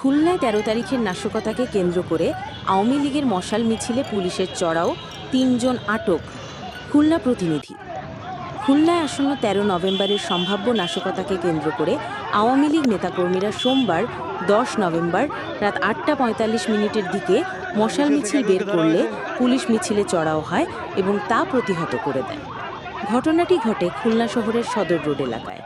খুলনায় তেরো তারিখের নাশকতাকে কেন্দ্র করে আওয়ামী লীগের মশাল মিছিলে পুলিশের চড়াও, তিনজন আটক, খুলনা প্রতিনিধি। খুলনায় আসন্ন তেরো নভেম্বরের সম্ভাব্য নাশকতাকে কেন্দ্র করে আওয়ামী লীগ নেতাকর্মীরা সোমবার, দশ নভেম্বর রাত আটটা পঁয়তাল্লিশ মিনিটের দিকে মশাল মিছিল বের করলে পুলিশ মিছিলে চড়াও হয় এবং তা প্রতিহত করে দেয়। ঘটনাটি ঘটে খুলনা শহরের সদর রোড এলাকায়।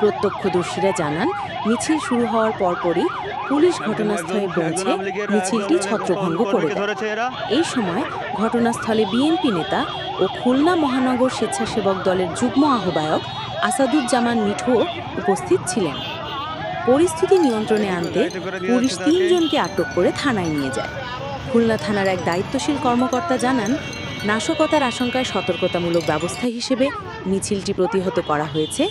প্রত্যক্ষদর্শীরা জানান, মিছিল শুরু হওয়ার পরপরই পুলিশ ঘটনাস্থলে পৌঁছে মিছিলটি ছত্রভঙ্গ করে এই সময় ঘটনাস্থলে বিএনপি নেতা ও খুলনা মহানগর স্বেচ্ছাসেবক দলের যুগ্ম আহ্বায়ক আসাদুজ্জামান মিঠু উপস্থিত ছিলেন। পরিস্থিতি নিয়ন্ত্রণে আনতে পুলিশ তিনজনকে আটক করে থানায় নিয়ে যায়। খুলনা থানার এক দায়িত্বশীল কর্মকর্তা জানান, নাশকতার আশঙ্কায় সতর্কতামূলক ব্যবস্থা হিসেবে মিছিলটি প্রতিহত করা হয়েছে,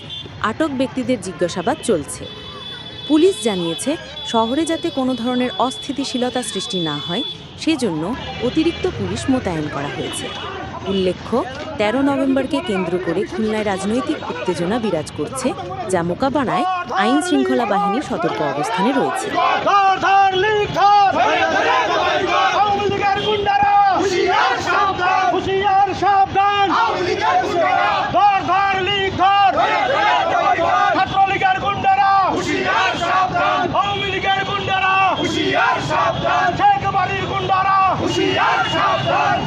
আটক ব্যক্তিদের জিজ্ঞাসাবাদ চলছে। পুলিশ জানিয়েছে, শহরে যাতে কোনো ধরনের অস্থিতিশীলতা সৃষ্টি না হয়, সেজন্য অতিরিক্ত পুলিশ মোতায়েন করা হয়েছে। উল্লেখ্য, তেরো নভেম্বরকে কেন্দ্র করে খুলনায় রাজনৈতিক উত্তেজনা বিরাজ করছে, যা মোকাবেলায় আইন শৃঙ্খলা বাহিনী সতর্ক অবস্থানে রয়েছে ধর ধর লিখ ধর আওয়ামী লীগের গুন্ডারা হুঁশিয়ার সাবধান হুঁশিয়ার সাবধান আওয়ামী লীগের গুন্ডারা ধর ধর লিখ ধর ছাত্রলীগের গুন্ডারা হুঁশিয়ার সাবধান আওয়ামী লীগের গুন্ডারা হুঁশিয়ার সাবধান। শেখ বাড়ির গুন্ডারা। হুশিয়ার সাবধান।